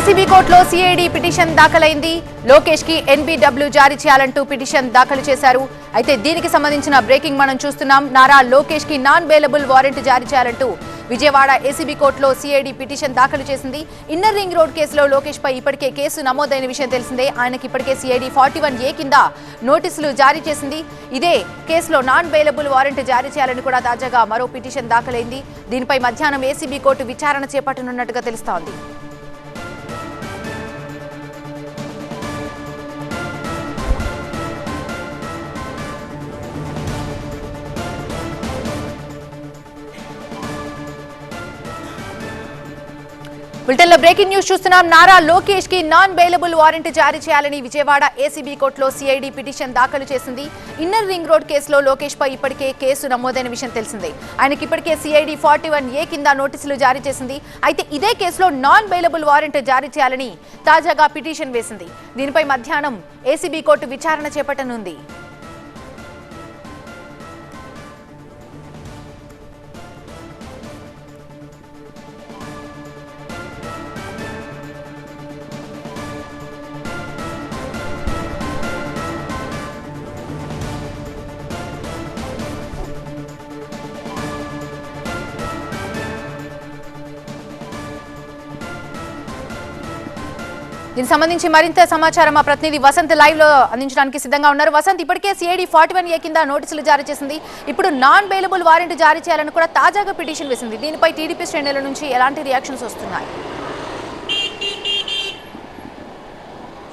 ACB కోర్టులో CID petition దాఖలైంది. లోకేష్కి NBW జారీ చేయాలంటూ పిటిషన్ దాఖలు చేశారు. అయితే దీనికి సంబంధించిన బ్రేకింగ్ మనం చూస్తున్నాం. నారా లోకేష్కి నాన్ బెయిలబుల్ వారెంట్ జారీ చేయాలంటూ విజయవాడ ఏసీబీ కోర్టులో సిఐడి పిటిషన్ దాఖలు చేసింది. ఇన్నర్ రింగ్ రోడ్ కేసులో లోకేష్ పై ఇప్పటికే కేసు నమోదైన విషయం తెలిసిందే. ఆయనకి ఇప్పటికే సిఐడి ఫార్టీ వన్ ఏ కింద నోటీసులు జారీ చేసింది. ఇదే కేసులో నాన్ బెయిలబుల్ వారెంట్ జారీ చేయాలని కూడా తాజాగా మరో పిటిషన్ దాఖలైంది. దీనిపై మధ్యాహ్నం ఏసీబీ కోర్టు విచారణ చేపట్టనున్నట్టుగా తెలుస్తోంది. బులెటిన్లో బ్రేకింగ్ న్యూస్ చూస్తున్నాం. నారా లోకేష్కి నాన్ బెయిలబుల్ వారెంట్ జారీ చేయాలని విజయవాడ ఏసీబీ కోర్టులో సిఐడి పిటిషన్ దాఖలు చేసింది. ఇన్నర్ రింగ్ రోడ్ కేసులో లోకేష్ పై ఇప్పటికే కేసు నమోదైన విషయం తెలిసిందే. ఆయనకి ఇప్పటికే సిఐడి ఫార్టీ వన్ ఏ కింద నోటీసులు జారీ చేసింది. అయితే ఇదే కేసులో నాన్ బెయిలబుల్ వారెంట్ జారీ చేయాలని తాజాగా పిటిషన్ వేసింది. దీనిపై మధ్యాహ్నం ఏసీబీ కోర్టు విచారణ చేపట్టనుంది. దీనికి సంబంధించి మరింత సమాచారం మా ప్రతినిధి వసంత్ లైవ్లో అందించడానికి సిద్ధంగా ఉన్నారు. వసంత్ ఇప్పటికే సిఐడి ఫార్టీ వన్ ఏ కింద నోటీసులు జారీ చేసింది. ఇప్పుడు నాన్ బెయిలబుల్ వారెంట్ జారీ చేయాలని కూడా తాజాగా పిటిషన్ వేసింది. దీనిపై టీడీపీ శ్రేణుల నుంచి ఎలాంటి రియాక్షన్స్ వస్తున్నాయి?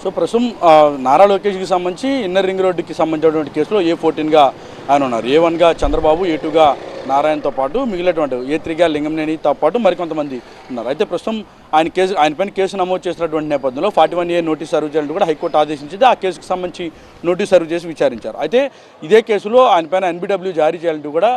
సో ప్రస్తుతం నారా లోకేష్కి సంబంధించి ఇన్నర్ రింగ్ రోడ్డుకి సంబంధించినటువంటి కేసులో ఏ ఫోర్టీన్గా ఆయన ఉన్నారు. ఏ వన్గా చంద్రబాబు ఏ టూగా నారాయణతో పాటు మిగిలినటువంటి ఏ త్రీగా లింగంనేనితో పాటు మరికొంతమంది ఉన్నారు. అయితే ప్రస్తుతం ఆయన కేసు ఆయన పైన కేసు నమోదు చేసినటువంటి నేపథ్యంలో forty one A notice serve చేయాలని కూడా హైకోర్టు ఆదేశించింది. ఆ కేసుకు సంబంధించి నోటీస్ సర్వ్ చేసి విచారించారు. అయితే ఇదే కేసులో ఆయన పైన ఎన్బిడబ్ల్యూ జారీ చేయాలంటూ కూడా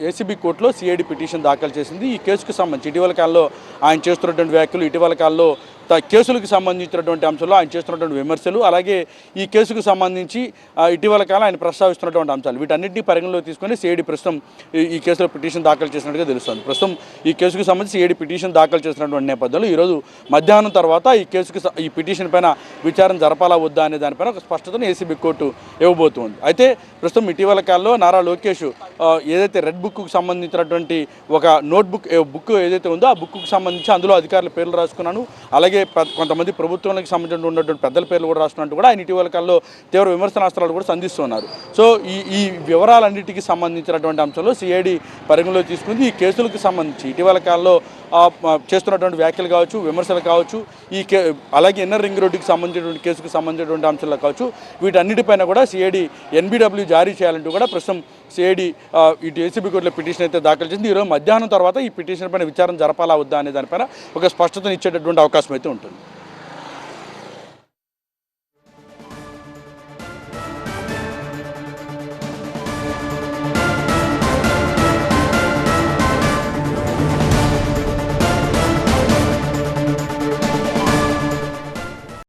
ఏసీబీ కోర్టులో సిఐడి పిటిషన్ దాఖలు చేసింది. ఈ కేసుకు సంబంధించి ఇటీవల కాలంలో ఆయన చేస్తున్నటువంటి వ్యాఖ్యలు ఇటీవల కాలంలో కేసులకు సంబంధించినటువంటి అంశాలు ఆయన చేస్తున్నటువంటి విమర్శలు అలాగే ఈ కేసుకు సంబంధించి ఇటీవల కాలం ఆయన ప్రస్తావిస్తున్నటువంటి అంశాలు. వీటన్నింటినీ పరిగణలో తీసుకొని సిఐడి ప్రస్తుతం ఈ- ఈ కేసులో పిటిషన్ దాఖలు చేసినట్టుగా తెలుస్తుంది. ప్రస్తుతం ఈ కేసుకు సంబంధించి సిఐడి పిటిషన్ దాఖలు చేసినటువంటి నేపథ్యంలో ఈరోజు మధ్యాహ్నం తర్వాత ఈ కేసుకి ఈ పిటిషన్ పైన విచారణ జరపాలా వద్దా అనే దానిపైన ఒక స్పష్టతను ఏసీబీ కోర్టు ఇవ్వబోతోంది. అయితే ప్రస్తుతం ఇటీవల కాలంలో నారా లోకేష్ ఏదైతే రెడ్ బుక్కు సంబంధించినటువంటి ఒక నోట్బుక్ బుక్ ఏదైతే ఉందో ఆ బుక్కు సంబంధించి అందులో అధికారుల పేర్లు రాసుకున్నాను. అలాగే కొంతమంది ప్రభుత్వానికి సంబంధించిన ఉన్నటువంటి పెద్దల పేర్లు కూడా రాసుకున్నట్టు కూడా ఆయన ఇటీవల కాలంలో తీవ్ర విమర్శనాస్త్రాలు కూడా సంధిస్తున్నారు. సో ఈ ఈ వివరాలన్నిటికీ సంబంధించినటువంటి అంశంలో సిఐడి పరిగణలో తీసుకుంది. ఈ కేసులకు సంబంధించి ఇటీవల కాలంలో చేస్తున్నటువంటి వ్యాఖ్యలు కావచ్చు విమర్శలు కావచ్చు ఈ కే అలాగే ఇన్నర్ రింగ్ రోడ్డుకి సంబంధించినటువంటి కేసుకు సంబంధించినటువంటి అంశాలు కావచ్చు వీటన్నిటిపైన కూడా సిఐడి ఎన్బిడబ్ల్యూ జారీ చేయాలంటూ కూడా ప్రస్తుతం సిఐడి ఇటు ఏసీబీ కోర్టులో పిటిషన్ అయితే దాఖలు చేసింది. ఈరోజు మధ్యాహ్నం తర్వాత ఈ పిటిషన్ పైన విచారణ జరపాలా వద్దా అనే దానిపైన ఒక స్పష్టతను ఇచ్చేటటువంటి అవకాశం అయితే ఉంటుంది.